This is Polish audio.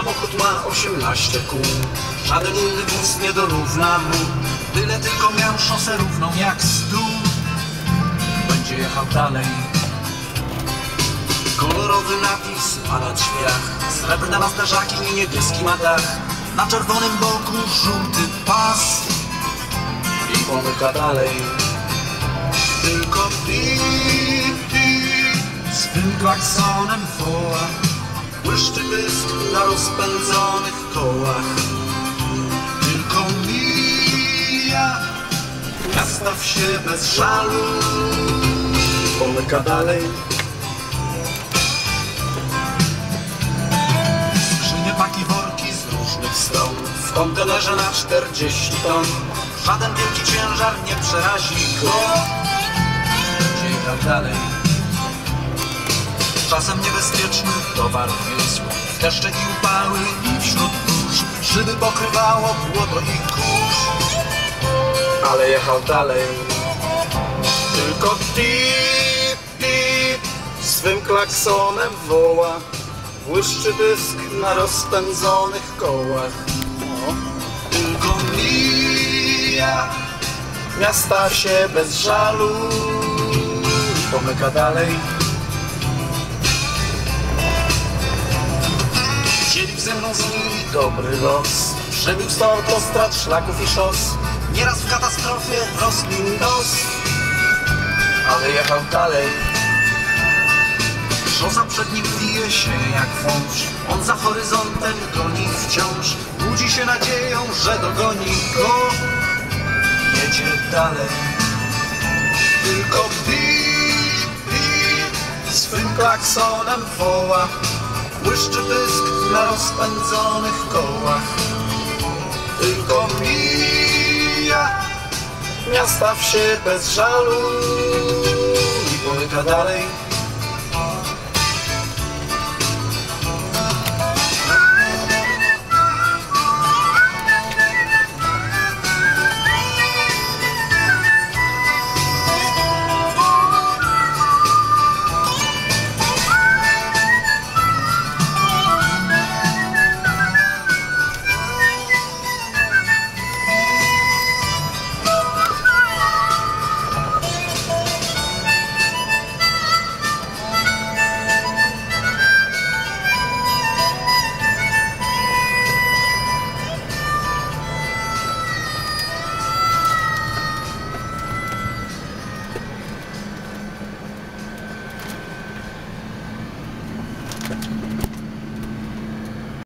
ma osiemnaście kół. Żaden inny wóz nie dorówna mu, byle tylko miał szosę równą jak stół. Będzie jechał dalej. Kolorowy napis ma na drzwiach, srebrne ma zderzaki i niebieski ma dach. Na czerwonym boku żółty pas i pomyka dalej. Tylko pip, pip, swym klaksonem woła. Błyszczy pysk na rozpędzonych kołach. Tylko mija, nastaw się bez żalu. Pomyka dalej. Skrzynie, paki, worki z różnych stron W kontenerze na 40 ton Żaden wielki ciężar nie przerazi go jechał dalej Czasem niebezpieczny towar wiózł deszcze i upały i wśród burz Szyby pokrywało błoto i kurz. Ale jechał dalej. Tylko pip, pip Swym klaksonem woła. Błyszczy dysk na rozpędzonych kołach. Tylko mija. Miasta się bez żalu. Pomyka dalej ze mną z nimi. Dobry los Przebił sto autostrad, szlaków i szos. Nieraz w katastrofie rozbił nos. Ale jechał dalej. Szosa przed nim wije się jak wąż. On za horyzontem goni wciąż. Budzi się nadzieją, że dogoni go. Jedzie dalej. Tylko pip, pip Swym klaksonem woła Błyszczy pysk na rozpędzonych kołach. Tylko mija Miasta się bez żalu I pomyka dalej